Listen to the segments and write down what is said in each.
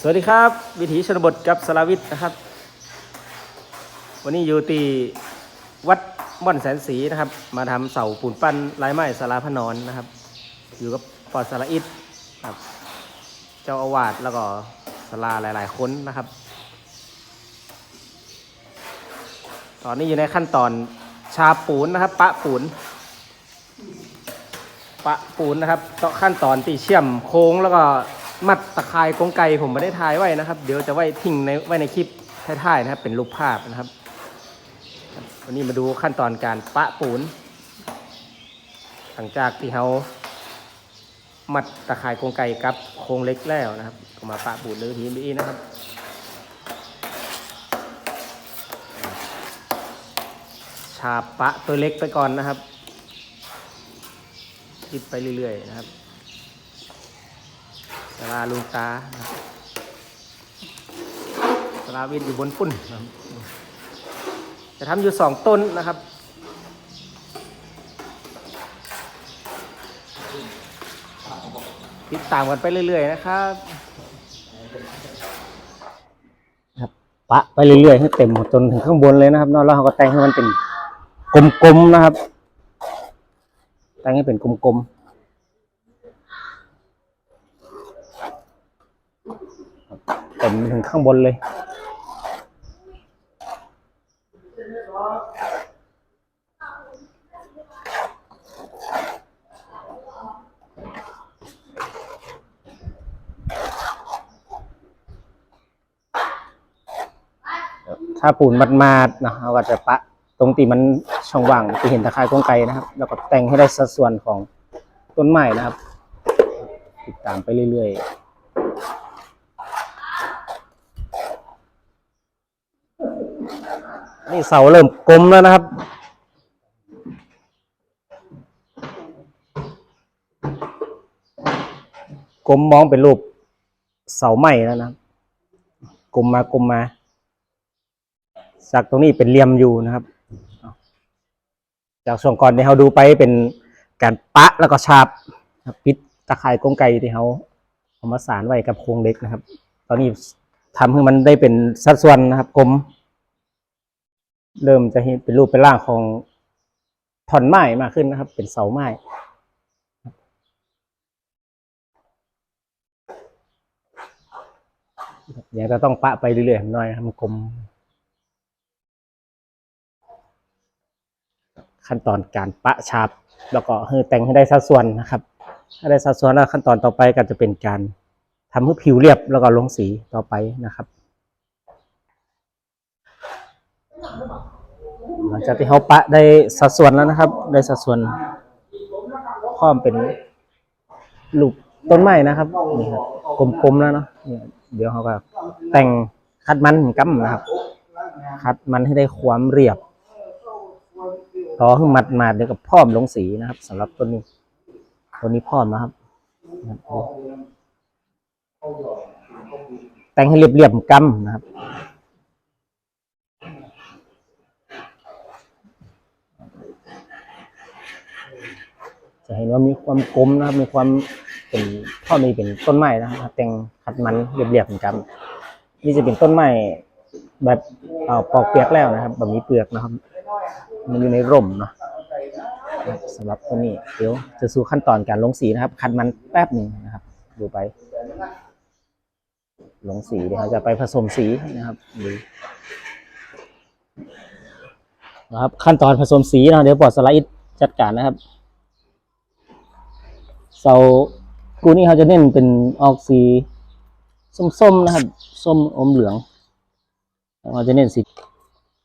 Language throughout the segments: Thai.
สวัสดีครับ วิถีชนบทกับสลาวิทย์นะครับ วันนี้อยู่ที่วัดม่อนแสนศรีนะครับ มาทำเสาปูนปั้นลายไม้สาราพนอนนะครับ อยู่กับปอดสลาอิดครับ เจ้าอาวาสแล้วก็สลาหลาย ๆ คนนะครับ ตอนนี้อยู่ในขั้นตอนชาปูนนะครับ ปะปูนปะปูนนะครับขั้นตอนตีเชื่อมโค้งแล้วก็ มัดตะไคร่กรงไก่ผมไม่ได้ถ่ายไว้นะครับ เดี๋ยวจะไว้ทิ้งในไว้ในคลิปท้ายๆนะครับ เป็นรูปภาพนะครับ วันนี้มาดูขั้นตอนการปะปูน หลังจากที่เขามัดตะไคร่กรงไก่กับโครงเล็กแล้วนะครับก็มาปะปูนเลยทีนี้นะครับชาปะตัวเล็กไปก่อนนะครับคิดไปเรื่อยๆนะครับ สลาลุงตานะครับสลาวินอยู่บนปุ้นจะทำอยู่สองต้นนะครับติดตามกันไปเรื่อยๆนะครับครับปะไปเรื่อยๆให้เต็มจนถึงข้างบนเลยนะครับเนอกแล้วเราก็แต่งให้มันเป็นกลมๆนะครับ แต่งให้เป็นกลมๆ ต็มถึงข้างบนเลย ถ้าปูนมาดๆนะเราก็จะปะตรงตีมันช่องว่างจะเห็นตะไคร่กงไกนะครับ แล้วก็แต่งให้ได้สัดส่วนของต้นไม้นะครับ ติดตามไปเรื่อยๆ นี่เสาเริ่มกลมแล้วนะครับ กลมมองเป็นรูปเสาไม้แล้วนะกลมมากลมมา จากตรงนี้เป็นเหลี่ยมอยู่นะครับ จากช่วงก่อนที่เราดูไปเป็นการปะแล้วก็ชาบปิดตะข่ายกงไก่ที่เขาเอามาสานไว้กับโครงเล็กนะครับ ตอนนี้ทำให้มันได้เป็นสัดส่วนนะครับกลม เริ่มจะเห็นเป็นรูปเป็นร่างของท่อนไม้มากขึ้นนะครับ เป็นเสาไม้ยังจะต้องปะไปเรื่อยๆหน่อยมันกลม ขั้นตอนการปะชาบแล้วก็ให้แต่งให้ได้สัดส่วนนะครับ ถ้าได้สัดส่วนแล้วขั้นตอนต่อไปก็จะเป็นการทำให้ผิวเรียบแล้วก็ลงสีต่อไปนะครับ หลังจากที่เขาปะได้สัดส่วนแล้วนะครับ ได้สัดส่วนพร้อมเป็นลูกต้นไม้นะครับนี่ครับกลมๆแล้วเนาะเดี๋ยวเขาก็แต่งคัดมันกัมนะครับ คัดมันให้ได้ความเรียบต่อให้มัดมาเดี๋ยวกับพร้อมลงสีนะครับสำหรับต้นนี้ต้นนี้พร้อมนะครับ แต่งให้เรียบๆกำนะครับ จะเห็นว่ามีความกลมนะครับ มีความเป็นพ่อมีเป็นต้นไม้นะครับแต่งขัดมันเรียบๆเหมือนกันนี่จะเป็นต้นไม้แบบเอ่อปอกเปียกแล้วนะครับแบบมีเปลือกนะครับ มันอยู่ในร่มเนาะสำหรับตัวนี้เดี๋ยวจะสู่ขั้นตอนการลงสีนะครับ คัดมันแป๊บหนึ่งนะครับ ดูไป ลงสีเดี๋ยวจะไปผสมสีนะครับดูนะครับ ขั้นตอนผสมสีนะเดี๋ยวปอดสไลด์จัดการนะครับ เสากูนี่เขาจะเน้นเป็นออกสีส้มๆนะครับ ส้มอมเหลืองแล้วเราจะเน้นสี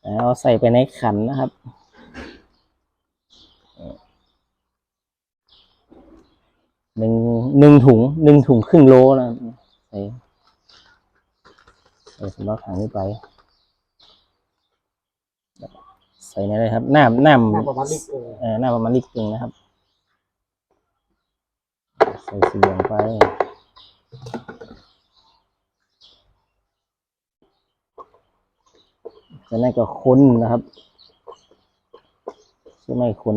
แล้วใส่ไปในขันนะครับหนึ่งหนึ่งถุงหนึ่งถุงครึ่งโลนะครับใส่ใส่สำหรับถังนี้ไป ใส่ในเลยครับน้ำน้ำประมาณลิตรหนึ่งเออน้ำประมาณลิตรหนึ่งนะครับ ใส่สีเหลืองไปจากนั้นก็คนนะครับใช่ไหมคน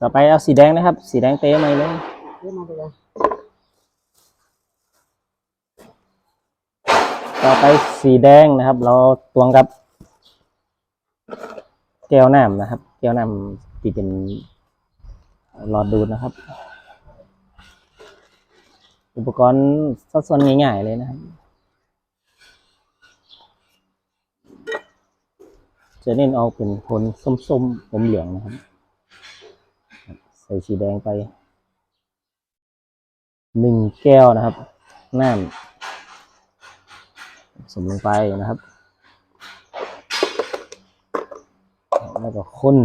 ต่อไปเอาสีแดงนะครับ สีแดงเต้ไหมเลยเรียกมาเลย ต่อไปสีแดงนะครับ เราตวงกับ แก้วน้ำนะครับ แก้วน้ำที่เป็นหลอดดูดนะครับ อุปกรณ์สัดส่วนง่ายๆเลยนะครับจะเน้นเอาเป็นโทนส้มๆผมเหลืองนะครับ ใส่สีแดงไปหนึ่งแก้วนะครับน้ำ มลงไปนะครับแล้วก็คน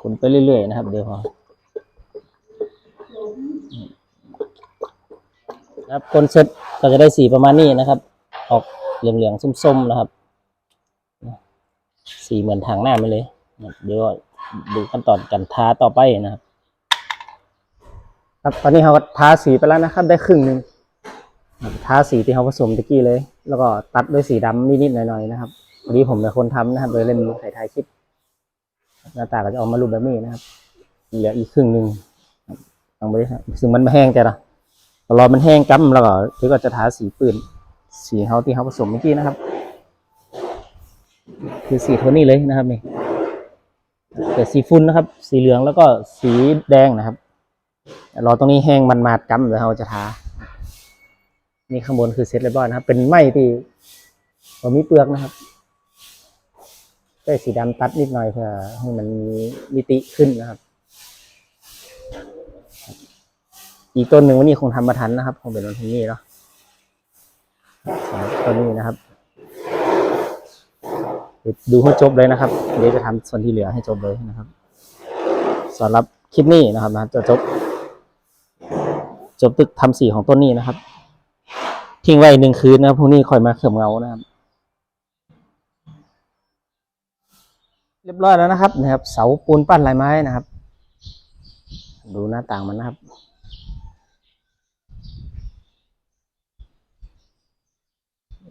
คนไปเรื่อยๆนะครับ เดี๋ยวพอครับคนเสร็จก็จะได้สีประมาณนี้นะครับ ออกเหลืองๆส้มๆนะครับ สีเหมือนทางหน้าไปเลยเดี๋ยวดูขั้นตอนการทาต่อไปนะครับ ครับตอนนี้เราก็ทาสีไปแล้วนะครับ ได้ครึ่งหนึ่งทาสีที่เราผสมตะกี้เลย แล้วก็ตัดด้วยสีดำนิดๆหน่อยๆนะครับวันนี้ผมเป็นคนทำนะครับโดยเล่นถ่ายทายคลิปหน้าตาก็จะออกมารูปแบบนี้นะครับเหลืออีกครึ่งหนึ่งครับต้องไปครับซึ่งมันไม่แห้งแต่ละรอมันแห้งกั๊มแล้วก็เดี๋ยวก็จะทาสีปืนสีเขาที่เขาผสมเมื่อกี้นะครับ คือสีโทนนี้เลยนะครับนี่แต่สีฟุ้นนะครับ สีเหลืองแล้วก็สีแดงนะครับรอตรงนี้แห้งมันมาดกำเดี๋ยวเราจะทานี่ข้างบนคือเสร็จเรียบร้อยนะครับ เป็นไม้ที่ผมมีเปลือกนะครับได้สีดำตัดนิดหน่อยเพื่อให้มันมีมิติขึ้นนะครับ อีกต้นหนึ่งวันนี้คงทำมาทันนะครับ คงเป็นวันที่นี่เนาะต้นนี้นะครับ ดูให้จบเลยนะครับ เดี๋ยวจะทำส่วนที่เหลือให้จบเลยนะครับสำหรับคลิปนี้นะครับนะจะจบ จบตึกทำสีของต้นนี้นะครับ ทิ้งไว้หนึ่งคืนนะครับพรุ่งนี้คอยมาเขื่อมเงานะครับ เรียบร้อยแล้วนะครับนะครับ เสาปูนปั้นลายไม้นะครับ ดูหน้าต่างมันนะครับ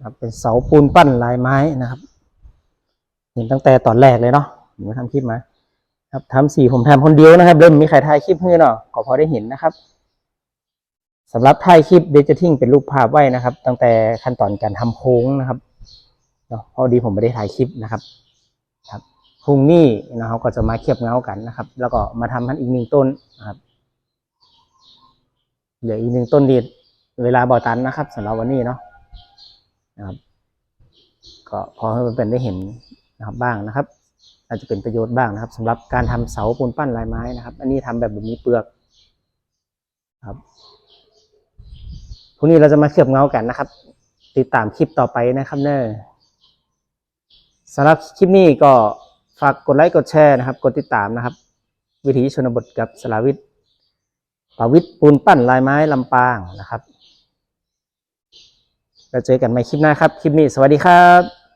ครับเป็นเสาปูนปั้นลายไม้นะครับ เห็นตั้งแต่ตอนแรกเลยเนาะผมก็ทำคลิปมา ครับทำสีผมทำคนเดียวนะครับ เริ่มมีใครถ่ายคลิปให้เนาะก็พอได้เห็นนะครับสำหรับถ่ายคลิปเดี๋ยวจะทิ้งเป็นรูปภาพไว้นะครับ ตั้งแต่ขั้นตอนการทำโค้งนะครับเนาะพอดีผมไม่ได้ถ่ายคลิปนะครับ ครับพรุ่งนี้นะครับก็จะมาเคียบเงากันนะครับ แล้วก็มาทำพันอีกหนึ่งต้นนะครับเหลืออีกหนึ่งต้นดีเวลาบ่อตันนะครับสำหรับวันนี้เนาะนะครับ ก็พอให้เป็นได้เห็น นะครับบ้างนะครับ อาจจะเป็นประโยชน์บ้างนะครับสำหรับการทำเสาปูนปั้นลายไม้นะครับ อันนี้ทำแบบแบบมีเปลือกครับพรุ่งนี้เราจะมาเคลือบเงากันนะครับ ติดตามคลิปต่อไปนะครับเนอะสำหรับคลิปนี้ก็ฝากกดไลค์กดแชร์นะครับ กดติดตามนะครับ วิถีชนบทกับสลาวิทปาวิทปูนปั้นลายไม้ลำปางนะครับเราเจอกันใหม่คลิปหน้าครับ คลิปนี้สวัสดีครับ